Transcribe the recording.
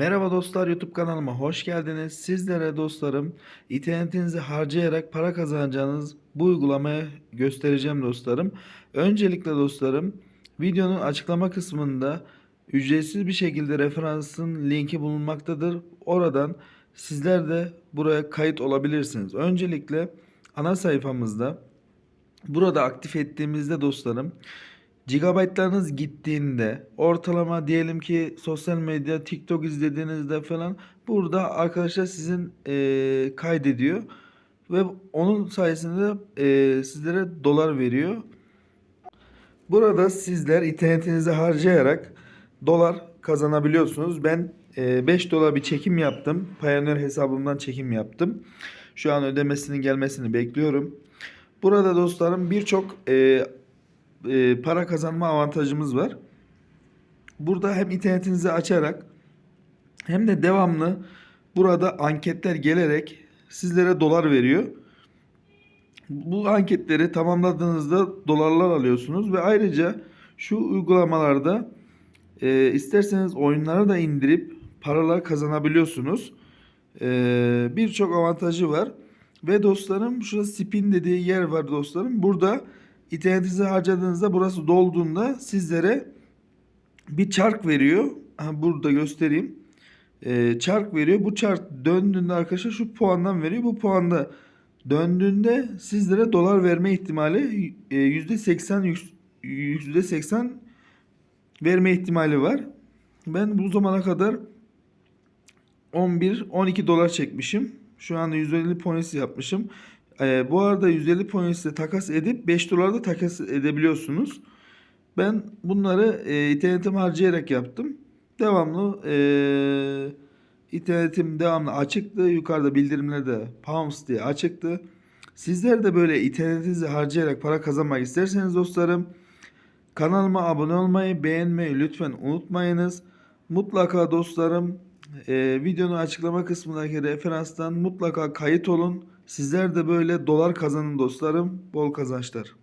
Merhaba dostlar YouTube kanalıma hoş geldiniz. Sizlere dostlarım internetinizi harcayarak para kazanacağınız bu uygulamayı göstereceğim dostlarım. Öncelikle dostlarım videonun açıklama kısmında ücretsiz bir şekilde referansın linki bulunmaktadır. Oradan sizler de buraya kayıt olabilirsiniz. Öncelikle ana sayfamızda burada aktif ettiğimizde dostlarım Gigabaytlarınız gittiğinde ortalama diyelim ki sosyal medya TikTok izlediğinizde falan burada arkadaşlar sizin eee, kaydediyor ve onun sayesinde eee, sizlere dolar veriyor. Burada sizler internetinizi harcayarak dolar kazanabiliyorsunuz. Ben eee, 5 dolar bir çekim yaptım. Payoneer hesabımdan çekim yaptım. Şu an ödemesinin gelmesini bekliyorum. Burada dostlarım birçok eee e, para kazanma avantajımız var. Burada hem internetinizi açarak hem de devamlı burada anketler gelerek sizlere dolar veriyor. Bu anketleri tamamladığınızda dolarlar alıyorsunuz ve ayrıca şu uygulamalarda e, isterseniz oyunları da indirip paralar kazanabiliyorsunuz. E, Birçok avantajı var. Ve dostlarım şurada spin dediği yer var dostlarım. Burada internetinizi harcadığınızda burası dolduğunda sizlere bir çark veriyor. Ha, burada göstereyim. Ee, çark veriyor. Bu çark döndüğünde arkadaşlar şu puandan veriyor. Bu puanda döndüğünde sizlere dolar verme ihtimali e, %80 yük- %80 verme ihtimali var. Ben bu zamana kadar 11-12 dolar çekmişim. Şu anda 150 points yapmışım. Ee, bu arada 150 points ile takas edip 5 dolar da takas edebiliyorsunuz. Ben bunları e, internetim harcayarak yaptım. Devamlı e, internetim devamlı açıktı. Yukarıda bildirimlerde pounds diye açıktı. Sizler de böyle internetinizi harcayarak para kazanmak isterseniz dostlarım kanalıma abone olmayı, beğenmeyi lütfen unutmayınız. Mutlaka dostlarım e, videonun açıklama kısmındaki referanstan mutlaka kayıt olun. Sizler de böyle dolar kazanın dostlarım. Bol kazançlar.